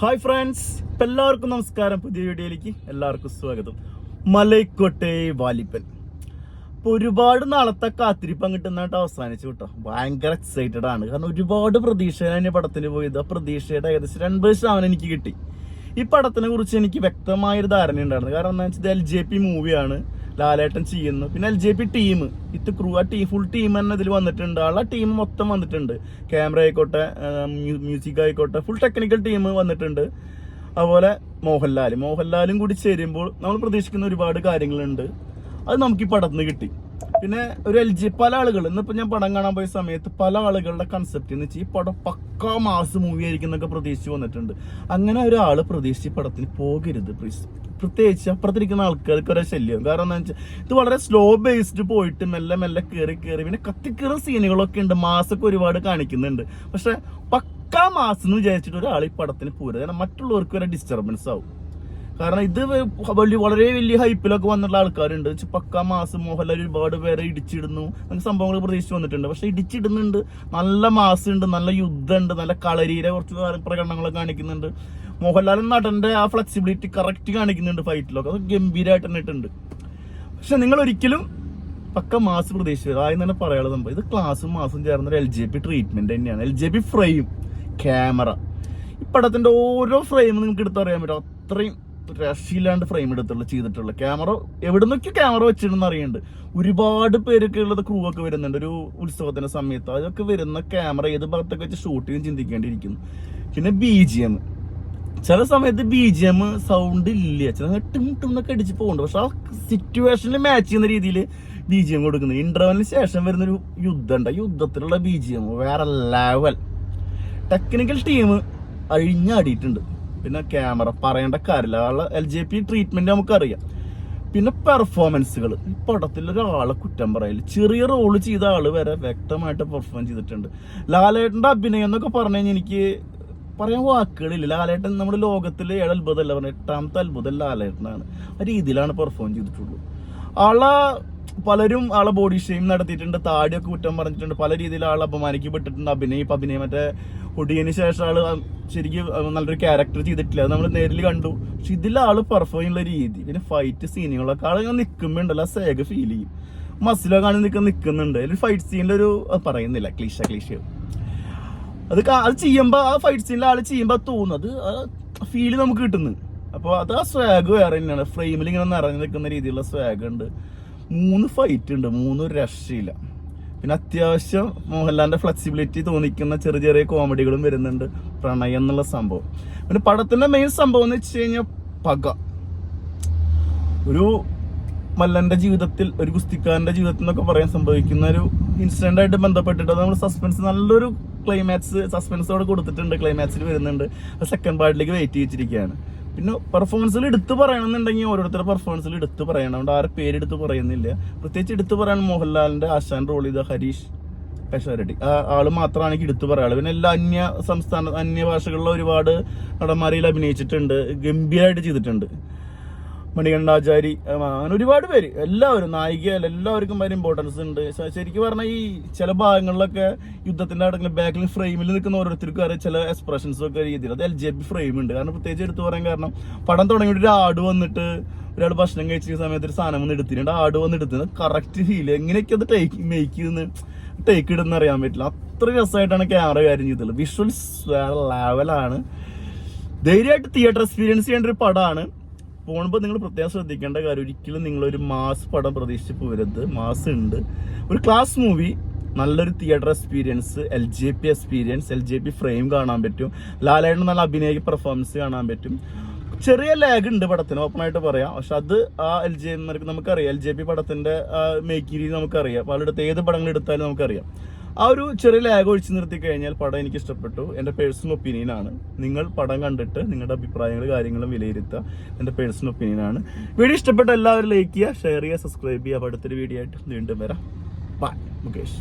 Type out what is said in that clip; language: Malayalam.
ഹായ് ഫ്രണ്ട്സ് ഇപ്പം എല്ലാവർക്കും നമസ്കാരം. പുതിയ വീഡിയോയിലേക്ക് എല്ലാവർക്കും സ്വാഗതം. മലൈക്കോട്ടെ വാലിപ്പൻ. അപ്പോൾ ഒരുപാട് നാളത്തെ കാത്തിരിപ്പ് അങ്ങോട്ട് നന്നായിട്ട് അവസാനിച്ചു കേട്ടോ. ഭയങ്കര എക്സൈറ്റഡ് ആണ്. കാരണം ഒരുപാട് പ്രതീക്ഷയാണ് പടത്തിന് പോയത്. ആ പ്രതീക്ഷയുടെ ഏകദേശം എൺപത് ശതമാനം എനിക്ക് കിട്ടി. ഈ പടത്തിനെ കുറിച്ച് എനിക്ക് വ്യക്തമായൊരു ധാരണ ഉണ്ടായിരുന്നു കാരണം എന്താ വെച്ചാൽ എൽ ജെ പി മൂവിയാണ് ലാലേട്ടൻ ചെയ്യുന്നു. പിന്നെ എൽ ജെ പി ടീം ഇത് ക്രൂ ആ ടീം ഫുൾ ടീം തന്നെ ഇതിൽ വന്നിട്ടുണ്ട്. ആ ടീം മൊത്തം വന്നിട്ടുണ്ട്. ക്യാമറ ആയിക്കോട്ടെ മ്യൂസിക് ആയിക്കോട്ടെ ഫുൾ ടെക്നിക്കൽ ടീം വന്നിട്ടുണ്ട്. അതുപോലെ മോഹൻലാൽ. മോഹൻലാലും കൂടി ചേരുമ്പോൾ നമ്മൾ പ്രതീക്ഷിക്കുന്ന ഒരുപാട് കാര്യങ്ങളുണ്ട്. അത് നമുക്ക് ഈ പടത്തിന് കിട്ടി. പിന്നെ ഒരു എൽ ജി പല ആളുകൾ ഇന്നിപ്പോ ഞാൻ പടം കാണാൻ പോയ സമയത്ത് പല ആളുകളുടെ കൺസെപ്റ്റ് എന്ന് വെച്ചാൽ ഈ പടം പക്ക മാസ് മൂവി ആയിരിക്കും എന്നൊക്കെ പ്രതീക്ഷിച്ച് വന്നിട്ടുണ്ട്. അങ്ങനെ ഒരാൾ പ്രതീക്ഷിച്ച് പടത്തിന് പോകരുത് പ്ലീസ് പ്രത്യേകിച്ച് അപ്പുറത്തിരിക്കുന്ന ആൾക്കാർക്ക് ഒരു ശല്യം. കാരണം എന്താ വെച്ചാൽ ഇത് വളരെ സ്ലോ ബേസ്ഡ് പോയിട്ട് മെല്ലെ മെല്ലെ കയറി കയറി പിന്നെ കത്തിക്കയറുന്ന സീനുകളൊക്കെ ഉണ്ട്. മാസൊക്കെ ഒരുപാട് കാണിക്കുന്നുണ്ട്. പക്ഷെ പക്കാ മാസം എന്ന് വിചാരിച്ചിട്ട് ഒരാൾ ഈ പടത്തിന് പോരുത്. കാരണം മറ്റുള്ളവർക്ക് വരെ ഡിസ്റ്റർബൻസ് ആവും. കാരണം ഇത് വലിയ വളരെ വലിയ ഹൈപ്പിലൊക്കെ വന്നിട്ടുള്ള ആൾക്കാരുണ്ട്. പക്കാ മാസം മോഹൻലാൽ ഒരുപാട് പേരെ ഇടിച്ചിടുന്നു. അങ്ങനെ സംഭവങ്ങൾ പ്രതീക്ഷിച്ച് വന്നിട്ടുണ്ട്. പക്ഷെ ഇടിച്ചിടുന്നുണ്ട്. നല്ല മാസം ഉണ്ട് നല്ല യുദ്ധമുണ്ട് നല്ല കളരിയിലെ കുറച്ച് പ്രകടനങ്ങളൊക്കെ കാണിക്കുന്നുണ്ട്. മോഹൻലാൽ നടന്റെ ആ ഫ്ലെക്സിബിലിറ്റി കറക്റ്റ് കാണിക്കുന്നുണ്ട് ഫൈറ്റിലൊക്കെ അത് ഗംഭീരമായിട്ട് തന്നെ പക്ഷെ നിങ്ങൾ ഒരിക്കലും പക്ക മാസ് പ്രതീക്ഷിച്ചത്. ആദ്യം തന്നെ പറയാനുള്ളത് സംഭവം. ഇത് ക്ലാസ്സും മാസും ചേർന്ന ഒരു എൽ ജെ പി ട്രീറ്റ്മെന്റ് തന്നെയാണ്. L J P frame camera ഈ പടത്തിന്റെ ഓരോ ഫ്രെയിം നിങ്ങൾക്ക് എടുത്തറിയാൻ പറ്റും. അത്രയും രക്ഷയില്ലാണ്ട് ഫ്രെയിം എടുത്തുള്ള ചെയ്തിട്ടുള്ള ക്യാമറ എവിടെ നിന്നൊക്കെ ക്യാമറ വെച്ചിട്ടുണ്ടെന്ന് അറിയുന്നുണ്ട് ഒരുപാട് പേരൊക്കെ ഉള്ളത് ക്രൂ ഒക്കെ വരുന്നുണ്ട്. ഒരു ഉത്സവത്തിന്റെ സമയത്ത് അതൊക്കെ വരുന്ന ക്യാമറ ഏത് ഭാഗത്തൊക്കെ വെച്ച് ഷൂട്ട് ചെയ്യാൻ ചിന്തിക്കേണ്ടിയിരിക്കുന്നു. പിന്നെ ബി ജി എം ചില സമയത്ത് ബി ജി എം സൗണ്ട് ഇല്ല ചില ടിം എന്നൊക്കെ അടിച്ച് പോകുന്നുണ്ട്. പക്ഷെ ആ സിറ്റുവേഷനിൽ മാച്ച് ചെയ്യുന്ന രീതിയിൽ ബി ജി എം കൊടുക്കുന്നത് ഇന്റർവെലിന് ശേഷം വരുന്നൊരു യുദ്ധം ഉണ്ട് യുദ്ധത്തിലുള്ള ബി ജി എം വേറെ ലെവൽ ടെക്നിക്കൽ ടീം അഴിഞ്ഞാടിയിട്ടുണ്ട്. പിന്നെ ക്യാമറ പറയേണ്ട കാര്യമില്ല. ആളെ എൽ ജെ പി ട്രീറ്റ്മെന്റ് നമുക്കറിയാം. പിന്നെ പെർഫോമൻസുകൾ ഈ പടത്തിൽ ഒരാളെ കുറ്റം പറയില്ല ചെറിയ റോൾ ചെയ്ത ആൾ വരെ വ്യക്തമായിട്ട് പെർഫോം ചെയ്തിട്ടുണ്ട്. ലാലേട്ടന്റെ അഭിനയം എന്നൊക്കെ പറഞ്ഞു കഴിഞ്ഞാൽ എനിക്ക് പറയാൻ വാക്കുകളില്ല. ലാലേട്ടൻ നമ്മുടെ ലോകത്തിലെ ഏഴ് അത്ഭുതമല്ല പറഞ്ഞ എട്ടാമത്തെ അത്ഭുതം ലാലേട്ടനാണ്. ആ രീതിയിലാണ് പെർഫോം ചെയ്തിട്ടുള്ളൂ ആളെ പലരും ആളെ ബോഡി ഷെയിം നടത്തിയിട്ടുണ്ട്. താടിയൊക്കെ കുറ്റം പറഞ്ഞിട്ടുണ്ട്. പല രീതിയിൽ ആൾ അപമാനിക്കപ്പെട്ടിട്ടുണ്ട്. അഭിനയം ഇപ്പം അഭിനയം മറ്റേ ഒടിയതിന് ശേഷം ആൾ ശരിക്കും നല്ലൊരു ക്യാരക്ടർ ചെയ്തിട്ടില്ല. അത് നമ്മൾ നേരിൽ കണ്ടു. പക്ഷെ ഇതിൽ ആൾ പെർഫോം ചെയ്യുന്ന രീതി പിന്നെ ഫൈറ്റ് സീനുകളൊക്കെ ആൾ ഇങ്ങനെ നിൽക്കുമ്പോ ഉണ്ടല്ലോ സേഗ ഫീൽ ചെയ്യും. മസിലൊക്കെ കാണി നിൽക്കുന്ന നിൽക്കുന്നുണ്ട് ഒരു ഫൈറ്റ് സീനിലൊരു പറയുന്നില്ല. ക്ലീശ ക്ലീഷ അത് അത് ചെയ്യുമ്പോ ആ ഫൈറ്റ് സീനിൽ ആൾ ചെയ്യുമ്പോ തോന്നുന്നത് ഫീൽ നമുക്ക് കിട്ടുന്നു. അപ്പോൾ അത് ആ സ്വാഗ് വേറെ തന്നെയാണ്. ഫ്രെയിമിൽ ഇങ്ങനെ നിറഞ്ഞു നിൽക്കുന്ന രീതിയിലുള്ള സ്വാഗ് ഉണ്ട്. മൂന്ന് ഫൈറ്റ് ഉണ്ട് മൂന്ന് രക്ഷയില്ല. പിന്നെ അത്യാവശ്യം മോഹൻലാലിന്റെ ഫ്ലെക്സിബിലിറ്റി തോന്നിക്കുന്ന ചെറിയ ചെറിയ കോമഡികളും വരുന്നുണ്ട്. പ്രണയം എന്നുള്ള സംഭവം. പിന്നെ പടത്തിന്റെ മെയിൻ സംഭവം എന്ന് വെച്ച് കഴിഞ്ഞാൽ പക. ഒരു മല്ലന്റെ ജീവിതത്തിൽ ഒരു ഗുസ്തിക്കാരന്റെ ജീവിതത്തിൽ എന്നൊക്കെ പറയാൻ സംഭവിക്കുന്ന ഒരു ഇൻസിഡന്റ് ആയിട്ട് ബന്ധപ്പെട്ടിട്ട് നമ്മൾ സസ്പെൻസ് നല്ലൊരു ക്ലൈമാക്സ് സസ്പെൻസോടെ കൊടുത്തിട്ടുണ്ട് ക്ലൈമാക്സിൽ വരുന്നുണ്ട്. സെക്കൻഡ് പാർട്ടിലേക്ക് വെയിറ്റ് ചെയ്തിരിക്കുകയാണ്. പിന്നെ പെർഫോമൻസിൽ എടുത്തു പറയണമെന്നുണ്ടെങ്കിൽ ഓരോരുത്തരുടെ പെർഫോമൻസിൽ എടുത്തു പറയണം. അതുകൊണ്ട് ആരെ പേരെടുത്ത് പറയുന്നില്ല. പ്രത്യേകിച്ച് എടുത്തു പറയാൻ മോഹൻലാലിന്റെ ആശാൻ റോൾ ചെയ്ത ഹരീഷ് പെഷാരടി. ആ ആൾ മാത്രമാണ് എനിക്ക് എടുത്തു പറയാനുള്ളത് പിന്നെ എല്ലാ അന്യ സംസ്ഥാന അന്യ ഭാഷകളിലെ ഒരുപാട് നടന്മാരിൽ അഭിനയിച്ചിട്ടുണ്ട്. ഗംഭീരമായിട്ട് ചെയ്തിട്ടുണ്ട്. മണികണ്ഠാചാരി അങ്ങനെ ഒരുപാട് പേര്. എല്ലാവരും നായികയല്ല എല്ലാവർക്കും ഭയങ്കര ഇമ്പോർട്ടൻസ് ഉണ്ട്. ശരിക്കും പറഞ്ഞാൽ ഈ ചില ഭാഗങ്ങളിലൊക്കെ യുദ്ധത്തിന്റെ അടക്കം ബാക്കിൽ ഫ്രെയിമിൽ നിൽക്കുന്ന ഓരോരുത്തർക്കും അറിയാം ചില എക്സ്പ്രഷൻസ് ഒക്കെ രീതിയിൽ അത് എൽ ജെ ബി ഫ്രെയിം ഉണ്ട്. കാരണം പ്രത്യേകിച്ച് എടുത്തു പറയാൻ കാരണം പടം തുടങ്ങിയിട്ട് ഒരു ആട് വന്നിട്ട് ഒരാൾ ഭക്ഷണം കഴിച്ച സമയത്ത് ഒരു സാധനം വന്ന് എടുത്തിട്ടുണ്ട് ആട് വന്ന് എടുത്തത് കറക്റ്റ് ഫീൽ എങ്ങനെയൊക്കെ അത് ടേക്ക് മേക്ക് ചെയ്യുന്ന ടേക്ക് ഇടുന്ന അറിയാൻ പറ്റില്ല. അത്ര രസമായിട്ടാണ് ക്യാമറ കാര്യം ചെയ്തിട്ടുള്ളത് വിഷ്വൽസ് വേറെ ലെവലാണ് ധൈര്യമായിട്ട് തിയേറ്റർ എക്സ്പീരിയൻസ് ചെയ്യേണ്ട ഒരു പടമാണ് പോകുമ്പോൾ നിങ്ങൾ പ്രത്യേകം ശ്രദ്ധിക്കേണ്ട കാര്യം ഒരിക്കലും നിങ്ങൾ ഒരു മാസ് പടം പ്രതീക്ഷിച്ച് പോരുത്. മാസ് ഉണ്ട്. ഒരു ക്ലാസ് മൂവി നല്ലൊരു theatre experience L J P experience L J P frame കാണാൻ പറ്റും. ലാലേട്ടൻ നല്ല അഭിനയ പെർഫോമൻസ് കാണാൻ പറ്റും. ചെറിയ ലാഗ് ഉണ്ട് പടത്തിന് ഓപ്പൺ ആയിട്ട് പറയാം. പക്ഷെ അത് ആ എൽ ജെ നമുക്കറിയാം. എൽ ജെ പി പടത്തിന്റെ മേക്കിരി നമുക്കറിയാം. പലയിടത്ത് ഏത് പടങ്ങൾ എടുത്താലും നമുക്കറിയാം. ആ ഒരു ചെറിയ ലാഗ് ഒഴിച്ചു നിർത്തി കഴിഞ്ഞാൽ പടം എനിക്ക് ഇഷ്ടപ്പെട്ടു. എന്റെ പേഴ്സണൽ ഒപ്പീനിയൻ ആണ്. നിങ്ങൾ പടം കണ്ടിട്ട് നിങ്ങളുടെ അഭിപ്രായങ്ങൾ കാര്യങ്ങളും വിലയിരുത്തുക. എന്റെ പേഴ്സണൽ ഒപ്പീനിയൻ ആണ്. വീഡിയോ ഇഷ്ടപ്പെട്ട എല്ലാവരും ലൈക്ക് ചെയ്യുക ഷെയർ ചെയ്യുക സബ്സ്ക്രൈബ് ചെയ്യുക. അടുത്തൊരു വീഡിയോ ആയിട്ട് വീണ്ടും വരാം. ബൈ മുകേഷ്.